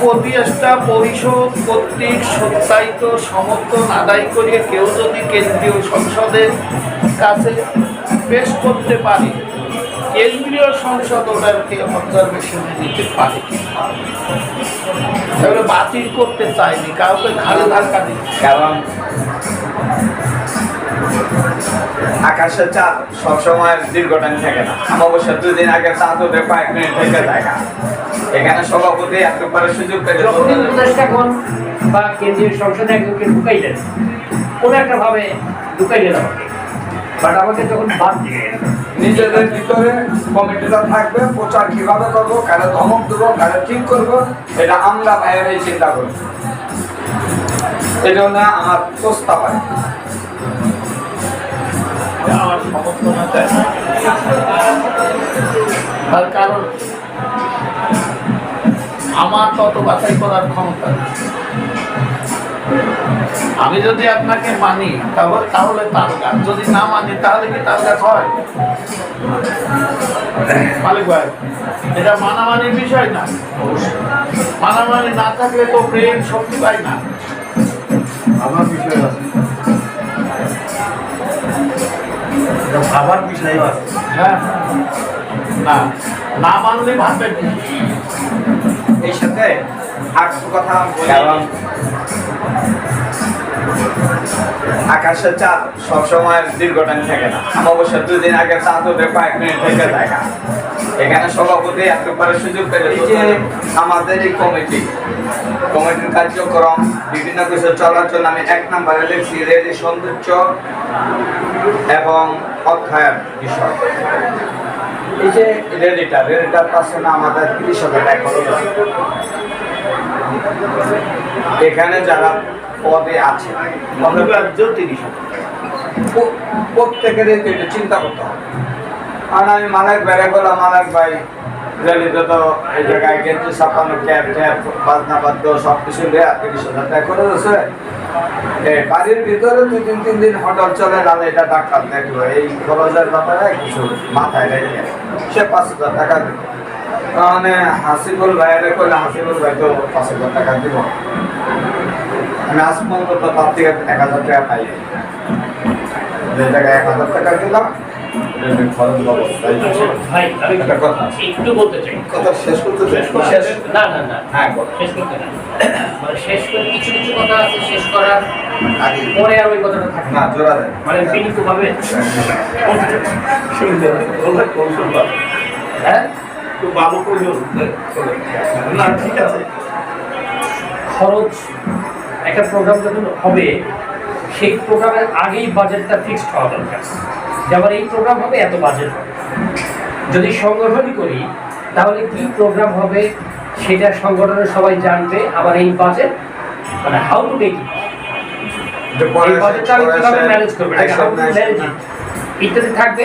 উপদেষ্টা পরিষদ কর্তৃক সত্যায়িত সমর্থন আদায় করিয়ে কেউ যদি কেন্দ্রীয় সংসদের কাছে পেশ করতে পারে, কেন্দ্রীয় সংসদ ওটাকে অবজারভেশনে নিতে পারে। তাহলে বাতিল করতে চায়নি, কাউকে ঘাড়ে ধাক্কা দিতে কারণ আকাশে চাঁদ সবসময় দীর্ঘটাইম থাকে না। অমাবস্যার দুদিন আগে চাঁদ ওদের কয়েক মিনিট থেকে না। এখানে সভাপতি পরে সুযোগ পেলে উপদেষ্টাগণ বা কেন্দ্রীয় সংসদে একজনকে ঢুকাইলেন কোনো একটা ভাবে ঢুকাইলেন আমাকে। বাট আমাকে যখন বাদ দিয়ে নিজেদের ভিতরে কমিটিটা থাকবে প্রচার কীভাবে করব কারে ধমক দেবো কারে ঠিক করব এটা আমরা বাইরে চিন্তা করব। এই জন্য আমার প্রস্তাব আছে। আমার সমর্থন আছে। তার কারণ আমার তত বাছাই করার ক্ষমতা আমি যদি আপনাকে মানি তাহলে তাহলে তাল গাছ যদি না মানি তাহলে কি তাল গাছ হয়? মালিক ভাই এটা মানামানির বিষয় না। মানামানি না থাকলে তো প্রেম শক্তি পায় না। আমার বিষয় আছে। এটা ভাবার বিষয় আছে। হ্যাঁ। না না মানলে ভাববে কি? এই সাথে আরেকটু কথা। কারণ আকাশের চাঁদ সবসময় দীর্ঘটাইম থাকে না অমাবস্যার দুদিন আগে চাঁদ ওদের কয়েক মিনিট থেকে না। এখানে সভাপতি একটু পরে সুযোগ পেলে এই যে আমাদের এই কমিটি কমিটির কার্যক্রম বিভিন্ন কিছু চলার জন্য আমি এক নম্বরে লিখছি রেলি সৌন্দর্য এবং অক্ষয়ের বিষয় এই যে রেলিটা রেলিটার পাশে আমাদের তিরিশ হাজার টাকা খরচ এখানে যারা পদে আছে অনিবার্য তিরিশ হাজার। প্র- প্রত্যেকেরই তো এটা চিন্তা করতে হবে। কারণ আমি মালাক বেড়ে বললাম মালাক ভাই রেলিতে তো এই জায়গায় গেঞ্জি ছাপানো ক্যাব ট্যাব বাজনা বাদ্য সব কিছু দেয়া তিরিশ হাজার টাকা করে দিচ্ছে এই বাড়ির ভিতরে দুই তিন তিন দিন হঠাৎ চলে তাহলে এটা ডাক্তার দেখল। এই খরচের ব্যাপারে কিছু মাথায় রেখে সে পাঁচ হাজার টাকা দিল। তাহলে হাসিবুল ভাইয়ের করলে হাসিবুল ভাই তো পাঁচ হাজার টাকা দিব। আমি হাসিবুল তো তার থেকে এক হাজার টাকা পাই এক হাজার টাকা দিলাম খরচ ব্যবস্থায় ভাই আমি একটা কথা। একটু বলতে চাই। কথা শেষ করতে শেষ? না না না হ্যাঁ শেষ করতে না। মানে শেষ করে কিছু কিছু কথা আছে শেষ করার আগে। পরে আর ওই কথাটা থাকে না। না জোড়া দেয় মানে বিনীত ভাবে। বললে কৌশল ভালো। হ্যাঁ? একটু ভালো করে না ঠিক আছে। খরচ একটা প্রোগ্রাম যখন হবে সেই প্রোগ্রামের আগেই বাজেটটা ফিক্সড হওয়া দরকার। যেমন এই প্রোগ্রাম হবে এত বাজেট হবে। যদি সংগঠনই করি তাহলে কি প্রোগ্রাম হবে সেটা সংগঠনের সবাই জানবে আবার এই বাজেট মানে হাউ টু মেক যে ইত্যাদি থাকবে।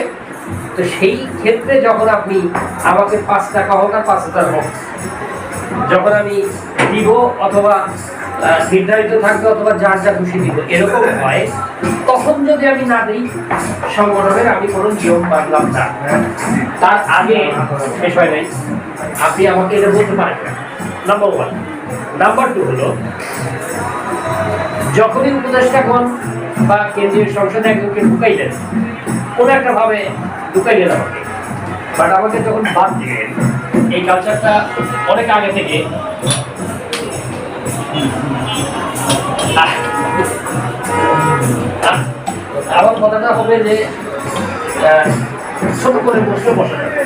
তো সেই ক্ষেত্রে যখন আপনি আমাকে পাঁচ টাকা হোক আর পাঁচ হাজার হোক যখন আমি দিব অথবা নির্ধারিত থাকবে অথবা যার যা খুশি দিব। এরকম হয়। তখন যদি আমি না দিই সংগঠনের আমি কোনো নিয়ম মানলাম না। তার আগে শেষ হয় নাই। আপনি আমাকে এটা বলতে পারেন নাম্বার ওয়ান নাম্বার টু হলো যখনই উপদেষ্টাগণ বা কেন্দ্রীয় সংসদে একজনকে ঢুকাইলেন কোনো একটা ভাবে ঢুকাইলেন আমাকে। বাট আমাকে যখন বাদ দিয়ে গেলেন, এই কালচারটা অনেক আগে থেকে আমার কথাটা হবে যে ছোট করে বসলে বসা। যাবে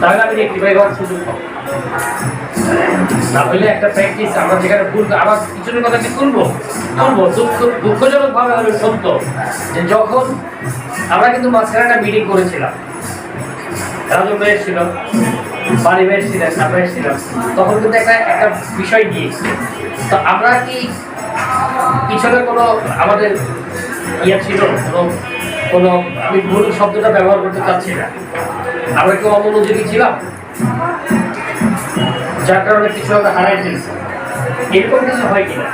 তাহলে আমি রেক্টিফাই হওয়ার সুযোগ না একটা প্র্যাকটিস আমরা যেখানে ভুল আবার পিছনের কথা কি তুলবো? তুলবো, দুঃখ দুঃখজনক ভাবে হলো সত্য যে যখন আমরা কিন্তু মাঝখানে একটা মিটিং করেছিলাম, রাজু ভাই ছিল বাড়ি ভাই ছিলেন ছিলাম তখন কিন্তু একটা একটা বিষয় গিয়েছে তো আমরা কি পিছনে কোনো আমাদের ইয়ে ছিল কোনো আমি ভুল শব্দটা ব্যবহার করতে চাচ্ছি না? আমরা কি অমনোযোগী ছিলাম? যার কারণে কিছু আমরা হারাই ফেলছি। এরকম কিছু হয় কিনা?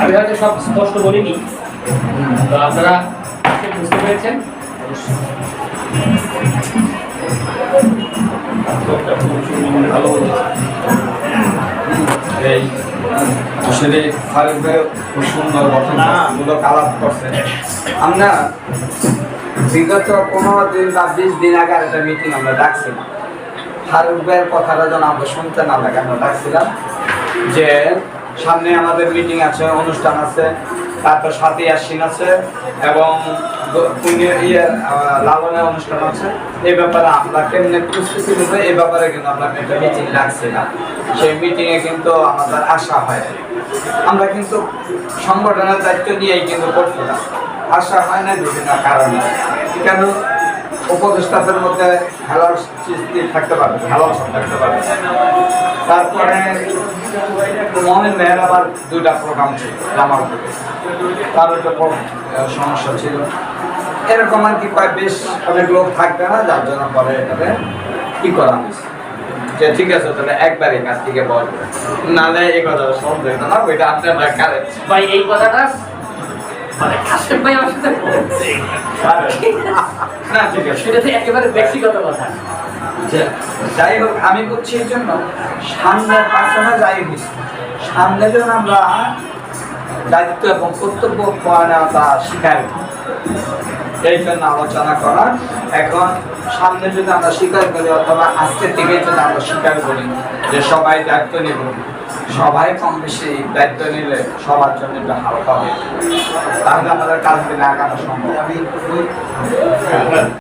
আমি হয়তো সব স্পষ্ট বলিনি। তো আপনারা বুঝতে পেরেছেন। ভালো। এই আসলে ফারুক ভাই খুব সুন্দর গঠনমূলক আলাপ করছে। আমরা বিগত পনেরো দিন বা বিশ দিন আগে একটা মিটিং আমরা ডাকছিলাম। ফারুক ভাইয়ের কথাটা যেন আমরা শুনতে না লাগে আমরা ডাকছিলাম যে সামনে আমাদের মিটিং আছে অনুষ্ঠান আছে তারপর সাথে আশ্বিন আছে এবং অনুষ্ঠান ব্যাপারে আমরা ব্যাপারে কিন্তু আমরা একটা মিটিং সেই মিটিংয়ে কিন্তু আমাদের আশা হয়। আমরা কিন্তু সংগঠনের দায়িত্ব নিয়েই কিন্তু করছিলাম। আশা হয় না বিভিন্ন কারণে। কেন? উপদেষ্টাদের মধ্যে খেলার সৃষ্টি থাকতে পারে ভালোবাসা থাকতে পারবে। তারপরে মমিন মেয়ের আবার দুইটা প্রোগ্রাম ছিল থেকে তার একটা সমস্যা ছিল। এরকম আর কি কয় বেশ অনেক লোক থাকবে না যার জন্য পরে এটাতে কি করা হয়েছে? যে ঠিক আছে তাহলে একবারই কাছ থেকে বল। নালে এই কথা সব দেখতো না? ওইটা আপনার কারে? ভাই এই কথাটা মানে কাশেম ভাই আমার সাথে না ঠিক আছে। সেটা তো একেবারে ব্যক্তিগত কথা। যাই হোক আমি বলছি এই জন্য সামনের পাশে যাই হোক সামনে যেন আমরা দায়িত্ব এবং কর্তব্য পরায়ণতা স্বীকার করি। এই জন্য আলোচনা করা এখন সামনে যদি আমরা স্বীকার করি, অথবা আজকের থেকে যদি আমরা স্বীকার করি, যে সবাই দায়িত্ব নেব, সবাই কম বেশি দায়িত্ব নিলে সবার জন্য একটু হালকা হবে। তাহলে আমাদের কাজ দিনে আগানো সম্ভব।